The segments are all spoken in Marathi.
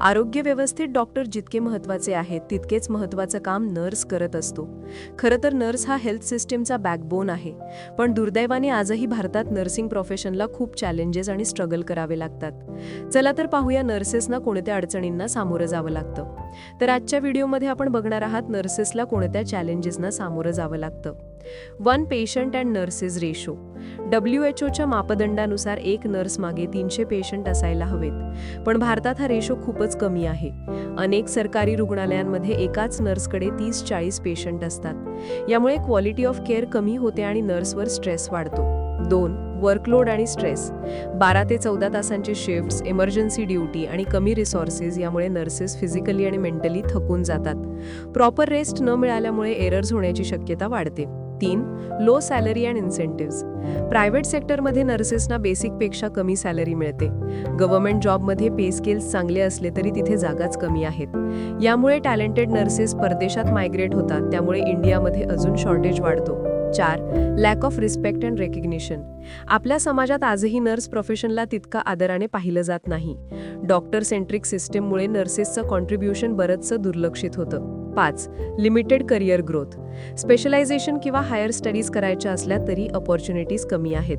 आरोग्य व्यवस्थेत डॉक्टर जितके महत्त्वाचे आहेत तितकेच महत्त्वाचं काम नर्स करत असतो. खरं तर नर्स हा हेल्थ सिस्टीमचा बॅकबोन आहे पण दुर्दैवाने आजही भारतात नर्सिंग प्रोफेशनला खूप चॅलेंजेस आणि स्ट्रगल करावे लागतात. चला तर पाहूया नर्सेसना कोणत्या अडचणींना सामोरं जावं लागतं. तर आजच्या व्हिडिओमध्ये आपण बघणार आहात नर्सेसला कोणत्या चॅलेंजेसना सामोरं जावं लागतं. One patient and nurses ratio. W H ओच्या मापदंडानुसार एक नर्स मागे तीनशे पेशंट असायला हवेत. पण भारतात हा रेशो खूपच कमी आहे. अनेक सरकारी रुग्णालयांमध्ये एकाच नर्सकडे तीस चाळीस पेशंट असतात. यामुळे क्वालिटी ऑफ केअर कमी होते आणि नर्सवर स्ट्रेस वाढतो. दोन वर्कलोड आणि स्ट्रेस बारा ते चौदा तासांचे शिफ्ट्स इमर्जन्सी ड्युटी आणि कमी रिसोर्सेस यामुळे नर्सेस फिजिकली आणि मेंटली थकून जातात. प्रॉपर रेस्ट न मिळाल्यामुळे एरर्स होण्याची शक्यता वाढते. तीन low salary and incentive private सेक्टरमध्ये नर्सेसना बेसिकपेक्षा कमी सॅलरी मिळते. गव्हर्नमेंट जॉबमध्ये पे स्केल्स चांगले असले तरी तिथे जागाच कमी आहेत. यामुळे टॅलेंटेड नर्सेस परदेशात मायग्रेट होतात त्यामुळे इंडियामध्ये अजून शॉर्टेज वाढतो. चार lack of respect and recognition आपल्या समाजात आजही नर्स प्रोफेशनला तितका आदराने पाहिलं जात नाही. डॉक्टर सेंट्रिक सिस्टीममुळे नर्सेसचं कॉन्ट्रीब्युशन बरंचसं दुर्लक्षित होतं. पाच लिमिटेड करिअर ग्रोथ स्पेशलायझेशन किंवा हायर स्टडीज करायच्या असल्या तरी अपॉर्च्युनिटीज कमी आहेत.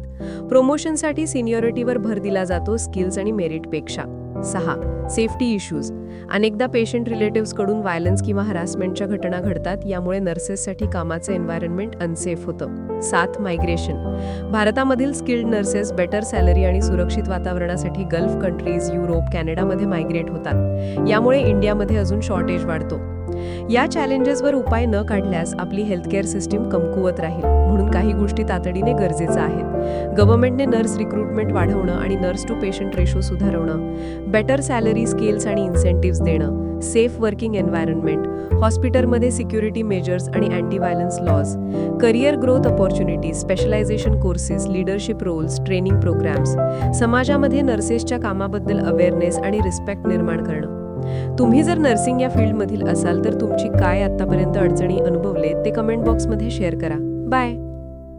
प्रोमोशनसाठी सिनियॉरिटीवर भर दिला जातो स्किल्स आणि मेरिटपेक्षा सहा सेफ्टी इश्यूज अनेकदा पेशंट रिलेटिव्सकडून व्हायलन्स किंवा हरासमेंटच्या घटना घडतात यामुळे नर्सेससाठी कामाचं एन्व्हायरमेंट अनसेफ होतं. सात मायग्रेशन भारतामधील स्किल्ड नर्सेस बेटर सॅलरी आणि सुरक्षित वातावरणासाठी गल्फ कंट्रीज युरोप कॅनडामध्ये मायग्रेट होतात. यामुळे इंडियामध्ये अजून शॉर्टेज वाढतो. या चॅलेंजेसवर उपाय न काढल्यास आपली हेल्थकेअर सिस्टीम कमकुवत राहील म्हणून काही गोष्टी तातडीने गरजेचं आहेत. गव्हर्नमेंटने नर्स रिक्रुटमेंट वाढवणं आणि नर्स टू पेशंट रेशो सुधारवणं बेटर सॅलरी स्केल्स आणि इन्सेंटिव्ह देणं सेफ वर्किंग एन्व्हायरमेंट हॉस्पिटलमध्ये सिक्युरिटी मेजर्स आणि anti violence laws career growth opportunities specialisation courses leadership roles training programmes समाजामध्ये नर्सेसच्या कामाबद्दल अवेअरनेस आणि रिस्पेक्ट निर्माण करणं. तुम्ही जर नर्सिंग या फील्डमधील असाल तर तुमची काय आतापर्यंत अडचणी अनुभवले ते कमेंट बॉक्समध्ये शेअर करा. बाय